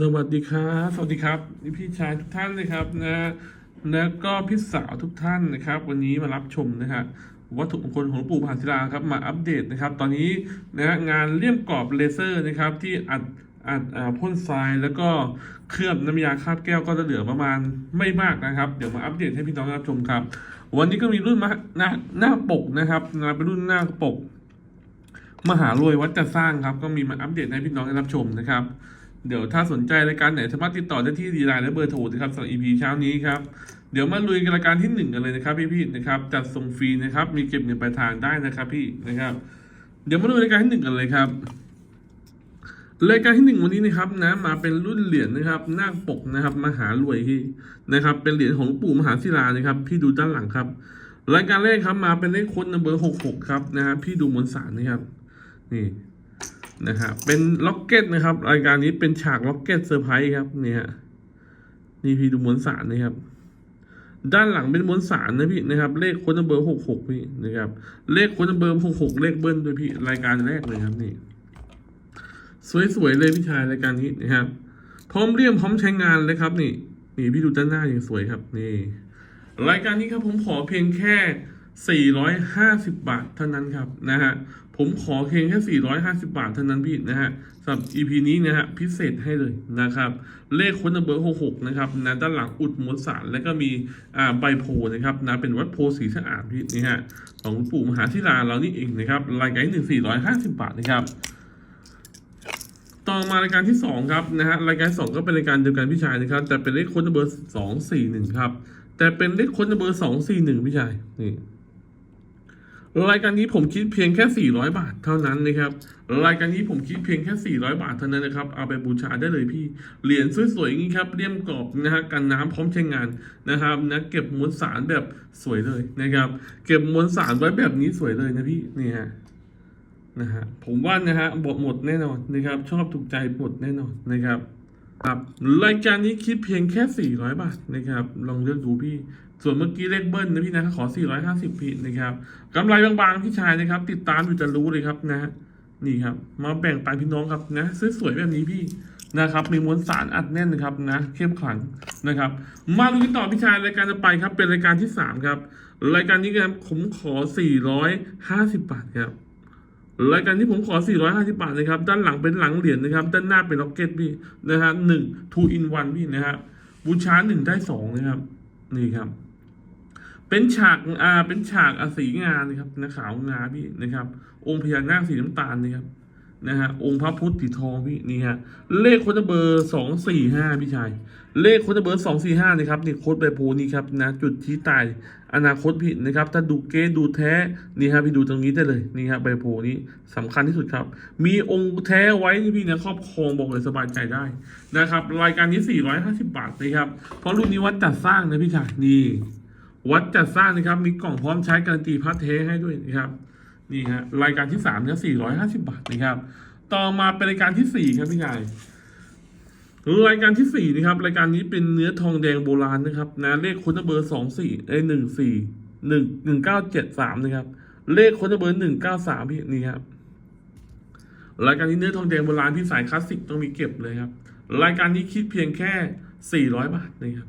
สวัสดีครับ สวัสดีครับพี่ชายทุกท่านเลยครับนะแล้วก็พี่สาวทุกท่านนะครับ วันนี้มารับชมนะฮะวัตถุมงคลของหลวงปู่มหาศิลาครับมาอัปเดตนะครับ ตอนนี้นะฮะงานเลี่ยมกรอบเลเซอร์นะครับ ที่อัดอัดพ่นทรายแล้วก็เคลือบน้ำยาคาบแก้วก็จะเหลือประมาณไม่มากนะครับ เดี๋ยวมาอัปเดตให้พี่น้องรับชมครับ วันนี้ก็มีรุ่นมาหน้าหน้าปกนะครับนะเป็นรุ่นหน้าปก มหารวยวัดจะสร้างครับ ก็มีมาอัปเดตให้พี่น้องได้รับชมนะครับ เดี๋ยวถ้าสนใจรายการไหนสามารถติดต่อได้ที่ดีไลน์และเบอร์โทรนะครับสำหรับ EP เช้านี้ครับเดี๋ยวมาลุยกันรายการที่หนึ่งกันเลยนะครับพี่ๆนะครับจัดส่งฟรีนะครับ มีเก็บเงินปลายทางได้นะครับพี่นะครับ เดี๋ยวมาดูรายการที่หนึ่งกันเลยครับรายการที่หนึ่งวันนี้นะครับนะมาเป็นรุ่นเหรียญนะครับนาคปกนะครับมหารวยที่นะครับ เป็นเหรียญของปู่มหาศิลานะครับ พี่ดูด้านหลังครับ รายการแรกครับมาเป็นเลขค้ดนัมเบอร์หกหกครับนะครับพี่ดูมวลสารนะครับนี่ นะฮะเป็นล็อกเก็ตนะครับ รายการนี้เป็นฉากล็อกเก็ตเซอร์ไพรส์ครับนี่ฮะนี่พี่ดูมวลสารนะครับ ด้านหลังเป็นมวลสารนะพี่นะครับ เลขโค้ดนัมเบอร์หกหกพี่นะครับ เลขโค้ดนัมเบอร์หกหกเลขเบิ้ลด้วยพี่รายการแรกเลยครับนี่ สวยๆเลยพี่ชายรายการนี้นะครับ พร้อมเรียมพร้อมใช้งานเลยครับ นี่ นี่พี่ดูด้านหน้าอย่างสวยครับ นี่ รายการนี้ครับผมขอเพียงแค่ 450 บาทเท่านั้นครับนะฮะผมขอเพียงแค่ 450 บาทเท่านั้นพี่นะฮะสำหรับ EP นี้นะฮะพิเศษให้เลยนะครับ เลขค้นเบอร์ 66 นะครับนะด้านหลังอุดมวลสารแล้วก็มีอ่าใบโพนะครับนะเป็นวัดโพสีสะอาดพี่นี่ฮะของปู่มหาธิราเรานี่เองนะครับรายการที่หนึ่ง450 บาทนะครับต่อมารายการที่สองครับนะฮะรายการที่สองก็เป็นรายการเดียวกันพี่ชายนะครับ แต่เป็นเลขค้ดเบอร์สองสี่หนึ่งครับ แต่เป็นเลขค้ดเบอร์สองสี่หนึ่งพี่ชายนี่ รายการนี้ผมคิดเพียงแค่สี่ร้อยบาทเท่านั้นนะครับ รายการนี้ผมคิดเพียงแค่สี่ร้อยบาทเท่านั้นนะครับ เอาไปบูชาได้เลยพี่ เหรียญสวยๆอย่างนี้ครับ เลี่ยมกรอบนะฮะ กันน้ำพร้อมใช้งานนะครับนะ เก็บมวลสารแบบสวยเลยนะครับ เก็บมวลสารไว้แบบนี้สวยเลยนะพี่ นี่ฮะ นะฮะ ผมว่านะฮะบทหมดแน่นอนนะครับ ชอบถูกใจหมดแน่นอนนะครับ ครับรายการนี้คิดเพียงแค่ 400 บาทนะครับ ลองเลือกดูพี่ ส่วนเมื่อกี้เลขเบิ้ลนะพี่นะ ขอ 450พี่นะครับกำไรบางๆพี่ชายนะครับ ติดตามอยู่จะรู้เลยครับนะ นี่ครับ มาแบ่งปันพี่น้องครับนะสวยๆแบบนี้พี่นะครับ มีมวลสารอัดแน่นนะครับนะ เข้มขลังนะครับ มาดูกันต่อพี่ชายรายการจะไปครับ เป็นรายการที่สามครับ รายการนี้ครับผมขอ 450 บาทครับ รายการที่ผมขอ 450 บาทนะครับ ด้านหลังเป็นหลังเหรียญนะครับ ด้านหน้าเป็นล็อกเก็ตพี่นะฮะหนึ่ง two in one พี่นะฮะบูชาหนึ่งได้สองนะครับ นี่ครับ เป็นฉากอ่าเป็นฉากอสีงานนะครับนะขาวงาพี่นะครับ องค์พญานาคสีน้ำตาลนะครับ นะฮะองค์พระพุทธสีทองพี่นี่ฮะเลขโค้ดเบอร์สองสี่ห้าพี่ชาย เลขโค้ดเบอร์สองสี่ห้านะครับนี่โค้ดใบโพนี่ครับนะจุดชี้ตายอนาคตพี่นะครับ ถ้าดูเกดูแท้นี่ครับพี่ดูตรงนี้ได้เลยนี่ครับใบโพนี้สำคัญที่สุดครับ มีองค์แท้ไว้นี่พี่นะครอบครองบอกเลยสบายใจได้นะครับ รายการนี้ 450 บาทนะครับเพราะรุ่นนี้วัดจัดสร้างนะพี่ชายนี่วัดจัดสร้างนะครับมีกล่องพร้อมใช้การันตีพระเทให้ด้วยนะครับ นี่ฮะรายการที่3เนี่ย450บาทนะครับ ต่อมาเป็นรายการที่สี่ครับพี่ชายรายการที่สี่นะครับ รายการนี้เป็นเนื้อทองแดงโบราณนะครับนะเลขค้ดเบอร์สองสี่ไอหนึ่งสี่หนึ่งหนึ่งเก้าเจ็ดสามนะครับ เลขค้ดเบอร์หนึ่งเก้าสามพี่นี่ครับรายการนี้เนื้อทองแดงโบราณพี่สายคลาสสิกต้องมีเก็บเลยครับ รายการนี้คิดเพียงแค่สี่ร้อยบาทนะครับ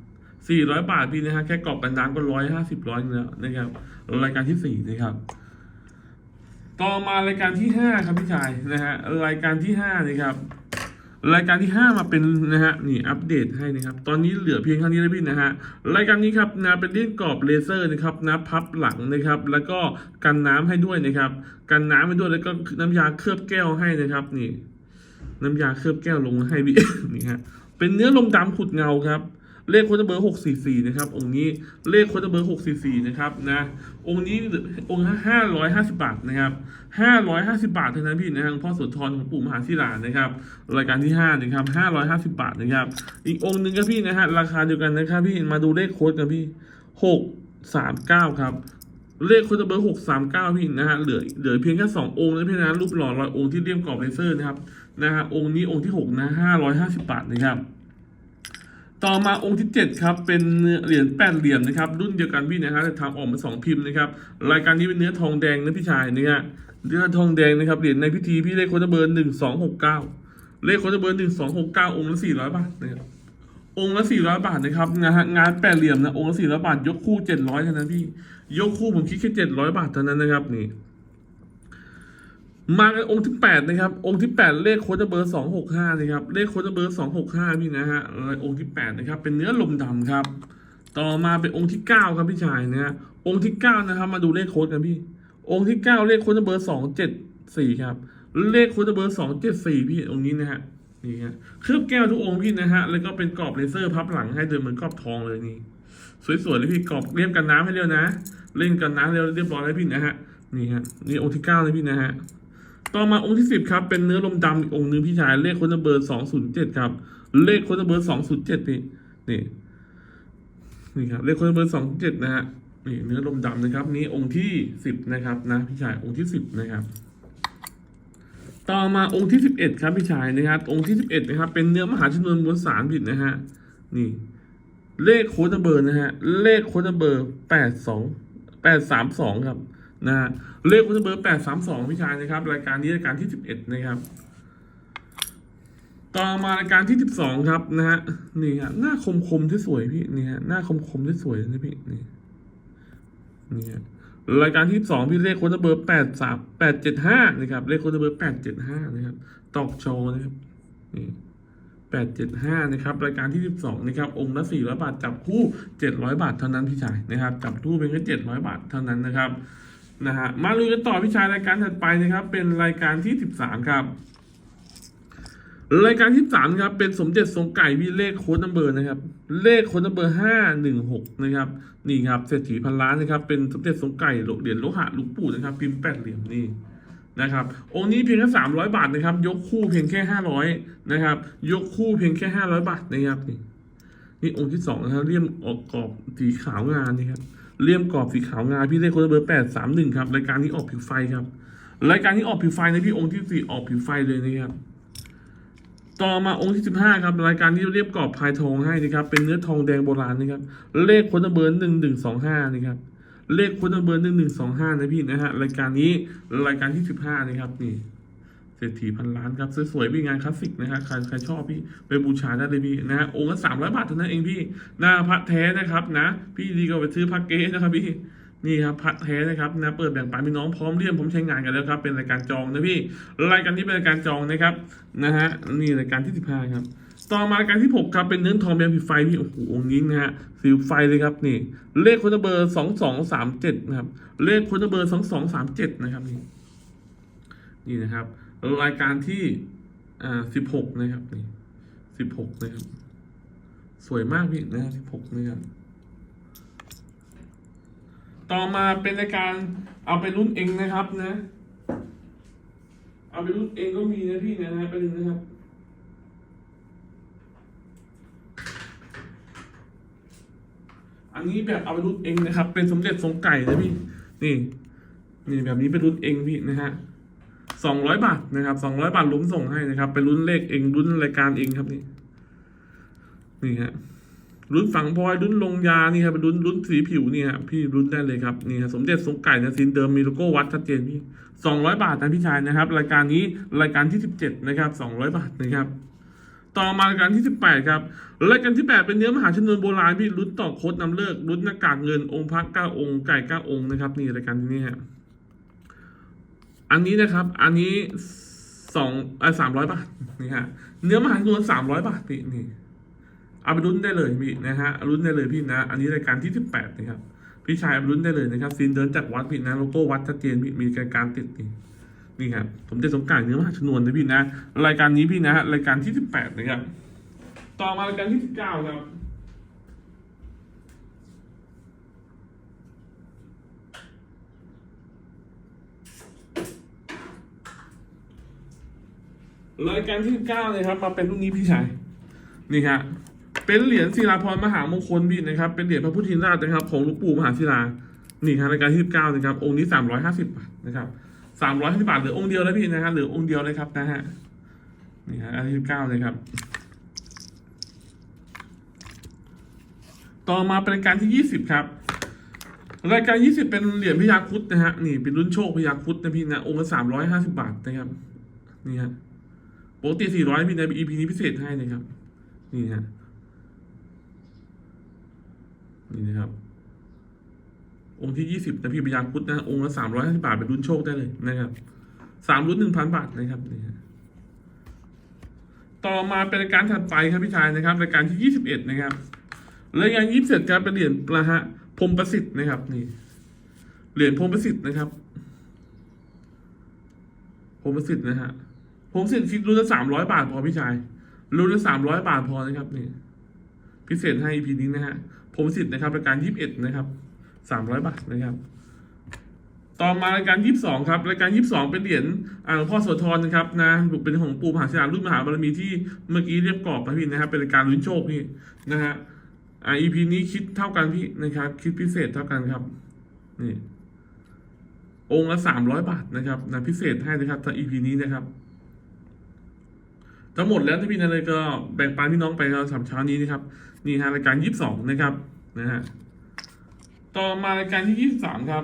สี่ร้อยบาทพี่นะฮะแค่กรอบกันน้ำก็ร้อยห้าสิบร้อยแล้วนะครับ รายการที่สี่นะครับ ต่อมารายการที่ห้าครับพี่ชายนะฮะรายการที่ห้านะครับ รายการที่5มาเป็นนะฮะนี่อัปเดตให้นะครับ ตอนนี้เหลือเพียงเท่านี้แล้วพี่นะฮะรายการนี้ครับนะเป็นเล่นกรอบเลเซอร์นะครับนะพับหลังนะครับ แล้วก็กันน้ำให้ด้วยนะครับ กันน้ำให้ด้วยแล้วก็น้ำยาเคลือบแก้วให้นะครับนี่ น้ำยาเคลือบแก้วลงให้พี่นี่ฮะเป็นเนื้อลมดำขุดเงาครับ เลขโค้ดเบอร์หกสี่สี่นะครับ องค์นี้เลขโค้ดเบอร์หกสี่สี่นะครับนะองค์นี้องค์ห้าร้อยห้าสิบาทนะครับห้าร้อยห้าสิบาทเท่านั้นพี่นะฮะหลวงพ่อสุธรของปู่มหาศิลานะครับ รายการที่ห้านะครับห้าร้อยห้าสิบาทนะครับ อีกองค์หนึ่งครับพี่นะฮะราคาเดียวกันนะครับพี่มาดูเลขโค้ดกันพี่หกสามเก้าครับเลขโค้ดเบอร์หกสามเก้าพี่นะฮะเหลือเหลือเพียงแค่สององค์นะพี่นะรูปหล่อร้อยองค์ที่เลี่ยมกรอบเลเซอร์นะครับนะฮะองค์นี้องค์ที่หกนะห้าร้อยห้าสิบาทนะครับ ต่อมาองค์ที่ 7 ครับ เป็นเหรียญแปดเหลี่ยมนะครับ รุ่นเดียวกันพี่นะฮะแต่ทำออกมาสองพิมพ์นะครับ รายการนี้เป็นเนื้อทองแดงนะพี่ชายเนะฮะเนื้อทองแดงนะครับเหรียญในพิธีพี่เลขโค้ดเบอร์หนึ่งสองหกเก้าเลขโค้ดเบอร์หนึ่งสองหกเก้าองค์ละสี่ร้อยบาทนะครับองค์ละสี่ร้อยบาทนะครับนะฮะงานแปดเหลี่ยมนะองค์ละสี่ร้อยบาท ยกคู่เจ็ดร้อยเท่านั้นพี่ ยกคู่ผมคิดแค่เจ็ดร้อยบาทเท่านั้นนะครับนี่ มากันองค์ที่แปดนะครับ องค์ที่แปดเลขโค้ดเบอร์สองหกห้านะครับ เลขโค้ดเบอร์สองหกห้าพี่นะฮะองค์ที่แปดนะครับ เป็นเนื้อลมดำครับ ต่อมาเป็นองค์ที่เก้าครับพี่ชายนะฮะองค์ที่เก้านะครับ มาดูเลขโค้ดกันพี่ องค์ที่เก้าเลขโค้ดเบอร์สองเจ็ดสี่ครับ เลขโค้ดเบอร์สองเจ็ดสี่พี่องค์นี้นะฮะนี่ฮะเคลือบแก้วทุกองค์พี่นะฮะ แล้วก็เป็นกรอบเลเซอร์พับหลังให้เดินเหมือนกรอบทองเลยนี่ สวยๆเลยพี่กรอบเลี่ยมกันน้ำให้เร็วนะ เล่นกันน้ำเร็วเรียบร้อยแล้วพี่นะฮะ นี่ฮะ นี่องค์ที่เก้าเลยพี่นะฮะ ต่อมาองค์ที่สิบครับ เป็นเนื้อลมดำอีกองค์หนึ่งพี่ชายเลขค้ดเบอร์สองศูนย์เจ็ดครับ เลขค้ดเบอร์สองศูนย์เจ็ดนี่นี่นี่ครับเลขค้ดเบอร์สองเจ็ดนะฮะนี่เนื้อลมดำนะครับนี่องค์ที่สิบนะครับนะพี่ชายองค์ที่สิบนะครับ ต่อมาองค์ที่สิบเอ็ดครับพี่ชายนะครับองค์ที่สิบเอ็ดนะครับ เป็นเนื้อมหาชนวนมวลสารผิดนะฮะนี่ เลขโค้ดเบอร์นะฮะเลขโค้ดเบอร์แปดสองแปดสามสองครับ นะเลขโค้ดเบอร์แปดสามสองพี่ชายนะครับ รายการนี้รายการที่สิบเอ็ดนะครับ ต่อมารายการที่สิบสองครับนะฮะนี่ฮะหน้าคมคมที่สวยพี่นี่ฮะหน้าคมคมที่สวยนะพี่นี่นี่ฮะรายการที่สองพี่เลขโค้ดเบอร์แปดสามแปดเจ็ดห้านะครับ เลขโค้ดเบอร์แปดเจ็ดห้านะครับ ตอกโชว์นะครับนี่แปดเจ็ดห้านะครับ รายการที่สิบสองนะครับ องค์ละสี่ร้อยบาท จับคู่เจ็ดร้อยบาทเท่านั้นพี่ชายนะครับ จับคู่เป็นแค่เจ็ดร้อยบาทเท่านั้นนะครับ นะฮะมาลุยกันต่อพี่ชายรายการถัดไปนะครับ เป็นรายการที่สิบสามครับ รายการที่สามครับเป็นสมเด็จทรงไก่พี่เลขโค้ดนัมเบอร์นะครับ เลขโค้ดนัมเบอร์ห้าหนึ่งหกนะครับ นี่ครับเศรษฐีพันล้านนะครับ เป็นสมเด็จทรงไก่เหรียญโลหะลูกปู่นะครับ พิมพ์แปดเหลี่ยมนี่นะครับองค์นี้เพียงแค่สามร้อยบาทนะครับ ยกคู่เพียงแค่ห้าร้อยนะครับ ยกคู่เพียงแค่ห้าร้อยบาทนะครับนี่นี่องค์ที่สองนะครับเลี่ยมออกกรอบสีขาวงานนี่ครับ เลี่ยมกรอบสีขาวงาพี่เลขโค้ดเบอร์แปดสามหนึ่งครับรายการนี้ออกผิวไฟครับรายการนี้ออกผิวไฟนะพี่องค์ที่สี่ออกผิวไฟเลยนะครับต่อมาองค์ที่สิบห้าครับรายการที่เรียบกรอบพายทองให้นะครับเป็นเนื้อทองแดงโบราณนะครับเลขโค้ดเบอร์หนึ่งหนึ่งสองห้านะครับเลขโค้ดเบอร์หนึ่งหนึ่งสองห้านะพี่นะฮะรายการนี้รายการที่สิบห้านะครับนี่ ศรษฐีพันล้านครับสวยๆพี่งานคลาสสิกนะฮะใครใครชอบพี่ไปบูชาได้เลยพี่นะฮะองค์ละสามร้อยบาทเท่านั้นเองพี่หน้าพระแท้นะครับนะ พี่ดีก็ไปซื้อพระเก๊นะครับพี่นี่ครับพระแท้นะครับนะเปิดแบ่งปันพี่น้องพร้อมเรียมผมใช้งานกันแล้วครับ เป็นรายการจองนะพี่รายการนี้เป็นรายการจองนะครับนะฮะนี่รายการที่สิบห้าครับต่อมารายการที่หกครับเป็นเนื้อทองแดงผิวไฟพี่โอ้โหองค์นี้นะฮะสีไฟเลยครับนี่ เลขคนเบอร์สองสองสามเจ็ดนะครับ เลขคนเบอร์สองสองสามเจ็ดนะครับนี่นี่นะครับ รายการที่อ่าสิบหกนะครับนี่สิบหกนะครับ สวยมากพี่นะสิบหกนะครับต่อมาเป็นรายการเอาไปรุ่นเองนะครับนะ เอาไปรุ่นเองก็มีนะพี่นะฮะไปดูนะครับอันนี้แบบเอาไปรุ่นเองนะครับ เป็นสมเด็จทรงไก่นะพี่ นี่ นี่แบบนี้เป็นรุ่นเองพี่นะฮะ สองร้อยบาทนะครับสองร้อยบาทลุ้มส่งให้นะครับเป็นรุ่นเลขเองรุ่นรายการเองครับนี่ นี่ฮะรุ่นฝังพลอยรุ่นลงยานี่ครับเป็นรุ่นรุ่นสีผิวนี่ฮะพี่รุ่นได้เลยครับนี่ฮะสมเด็จทรงไก่นะสินเดิมมีโลโก้วัดชัดเจนพี่สองร้อยบาทนะพี่ชายนะครับ รายการนี้รายการที่สิบเจ็ดนะครับสองร้อยบาทนะครับ ต่อมารายการที่สิบแปดครับรายการที่แปดเป็นเนื้อมหาชนวนโบราณพี่รุ่นต่อโคดนำเลิกรุ่นหน้ากากเงินองค์พระเก้าองค์ไก่เก้าองค์นะครับ นี่รายการที่นี่ฮะ อันนี้นะครับ อันนี้สองอ่าสามร้อยบาทนี่ฮะเนื้อมหาชนวนสามร้อยบาทพี่นี่เอาไปรุ่นได้เลยพี่นะฮะรุ่นได้เลยพี่นะ อันนี้รายการที่สิบแปดนะครับพี่ชายเอาไปรุ่นได้เลยนะครับซีนเดินจากวัดพี่นะโลโก้วัดชัดเจนพี่มีการการติดนี่นี่ครับผมจะสงการเนื้อมหาชนวนนะพี่นะ รายการนี้พี่นะฮะรายการที่สิบแปดนะครับต่อมารายการที่สิบเก้าครับ รายการที่เก้าเลยครับ มาเป็นรุ่นนี้พี่ชายนี่ครับเป็นเหรียญศิลาพรมหามงคลพี่นะครับ เป็นเหรียญพระพุทธินราชนะครับของหลวงปู่มหาศิลานี่ครับรายการที่เก้านะครับ องค์นี้สามร้อยห้าสิบบาทนะครับสามร้อยห้าสิบาทเหลือองค์เดียวแล้วพี่นะฮะเหลือองค์เดียวเลยครับนะฮะนี่ฮะอันที่เก้าเลยครับ ต่อมาเป็นรายการที่ยี่สิบครับรายการยี่สิบเป็นเหรียญพญาคุดนะฮะ นี่เป็นรุ่นโชคพญาคุดนะพี่นะ องค์ละสามร้อยห้าสิบาทนะครับ นี่ฮะ ปกติสี่ร้อยมีใน EP นี้พิเศษให้นะครับ นี่ฮะ นี่นะครับ องค์ที่ยี่สิบนะพี่พยานพุทธนะ องค์ละสามร้อยห้าสิบาทเป็นรุ่นโชคได้เลยนะครับสามรุ่นหนึ่งพันบาทนะครับนี่ฮะต่อมาเป็นรายการถัดไปครับพี่ชายนะครับรายการที่ยี่สิบเอ็ดนะครับรายการยี่สิบเอ็ดครับเป็นเหรียญนะฮะพรมประสิทธิ์นะครับ นี่เหรียญพรมประสิทธิ์นะครับพรมประสิทธิ์นะฮะ พรหมประสิทธิ์คิดรุ่นละสามร้อยบาทพอพี่ชายรุ่นละสามร้อยบาทพอนะครับนี่พิเศษให้ EP นี้นะฮะพรหมสิทธิ์นะครับรายการยี่สิบเอ็ดนะครับสามร้อยบาทนะครับ ต่อมารายการยี่สิบสองครับรายการยี่สิบสองเป็นเหรียญอ่าหลวงพ่อโสธรนะครับนะเป็นของปู่มหาชารุ่นมหาบารมีที่เมื่อกี้เรียบกรอบนะพี่นะครับเป็นรายการลุ้นโชคพี่นะฮะอ่า EP นี้คิดเท่ากันพี่นะครับ คิดพิเศษเท่ากันครับนี่องค์ละสามร้อยบาทนะครับนะพิเศษให้นะครับถ้า EP นี้นะครับ ทั้งหมดแล้วที่พี่นะเลยก็แบ่งปันพี่น้องไปแล้วสามเช้านี้นะครับ นี่ฮะรายการยี่สิบสองนะครับนะฮะต่อมารายการที่ยี่สิบสามครับ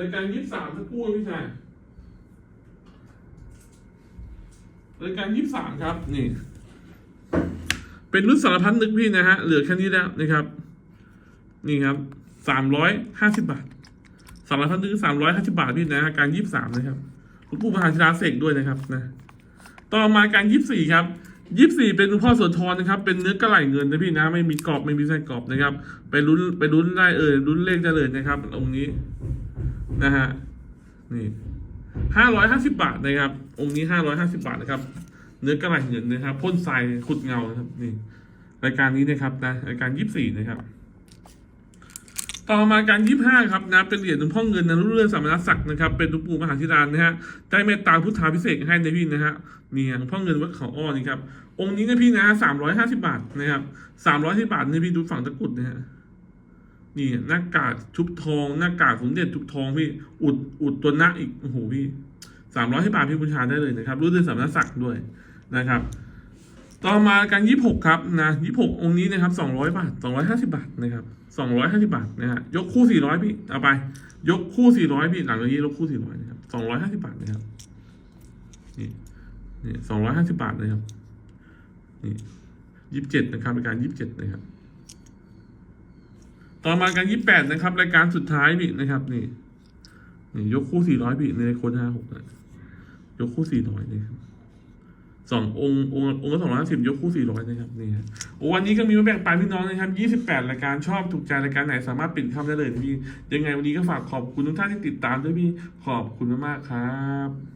รายการยี่สิบสามสักครู่พี่ชายรายการยี่สิบสามครับ นี่ เป็นรุ่นสารพัดนึกพี่นะฮะ เหลือแค่นี้แล้วนะครับ นี่ครับสามร้อยห้าสิบบาทสารพันนึงสามร้อยห้าสิบาทพี่นะการยี่สิบสามนะครับหลวงปู่มหาชิราเสกด้วยนะครับนะ ต่อมาการยี่สิบสี่ครับยี่สิบสี่เป็นหลวงพ่อโสธรนะครับ เป็นเนื้อกระไหลเงินนะพี่นะไม่มีกรอบไม่มีไส้กรอบนะครับ ไปลุ้นไปลุ้นได้เออลุ้นเลขได้เลยนะครับองค์นี้นะฮะนี่ห้าร้อยห้าสิบาทนะครับองค์นี้ห้าร้อยห้าสิบาทนะครับ เนื้อกระไหลเงินนะครับพ่นทรายขุดเงานะครับนี่รายการนี้นะครับนะรายการยี่สิบสี่นะครับ ต่อมาการยี่ห้าครับนะเป็นเหรียญหลวงพ่อเงินนะรุ่นเรืองสามณศักดิ์นะครับเป็นหลวงปู่มหาธิดานนะฮะได้เมตตาพุทธาพิเศษให้ในพี่นะฮะนี่หลวงพ่อเงินวัดเขาอ้อนี่ครับองค์นี้นะพี่นะสามร้อยห้าสิบาทนะครับสามร้อยสิบาทนี่พี่ดูฝั่งตะกุดนะฮะนี่หน้ากากชุบทองหน้ากากสมเด็จชุบทองพี่อุดอุดตัวหน้าอีกโอ้โหพี่สามร้อยสิบาทพี่บูชาได้เลยนะครับรุ่นเรืองสามณศักดิ์ด้วย นะครับ ต่อมาการยี่หกครับนะยี่หกองค์นี้นะครับสองร้อยบาทสองร้อยห้าสิบาทนะครับสองร้อยห้าสิบาทนะฮะยกคู่สี่ร้อยพี่เอาไป ยกคู่สี่ร้อยพี่หลังจากนี้ยกคู่สี่ร้อยนะครับสองร้อยห้าสิบาทนะครับนี่นี่สองร้อยห้าสิบาทนะครับนี่ยี่สิบเจ็ดนะครับรายการยี่สิบเจ็ดนะครับ ต่อมาการยี่แปดนะครับ รายการสุดท้ายพี่นะครับนี่นี่ยกคู่สี่ร้อยพี่ในโคนห้าหกนะยกคู่สี่ร้อยนะครับ สององค์องค์องค์ละสองร้อยสิบยกคู่สี่ร้อยนะครับนี่ฮะโอ้วันนี้ก็มีมาแบ่งปันพี่น้องนะครับยี่สิบแปดรายการชอบถูกใจรายการไหนสามารถปิดคำได้เลยพี่ยังไงวันนี้ก็ฝากขอบคุณทุกท่านที่ติดตามด้วยพี่ขอบคุณมากๆครับ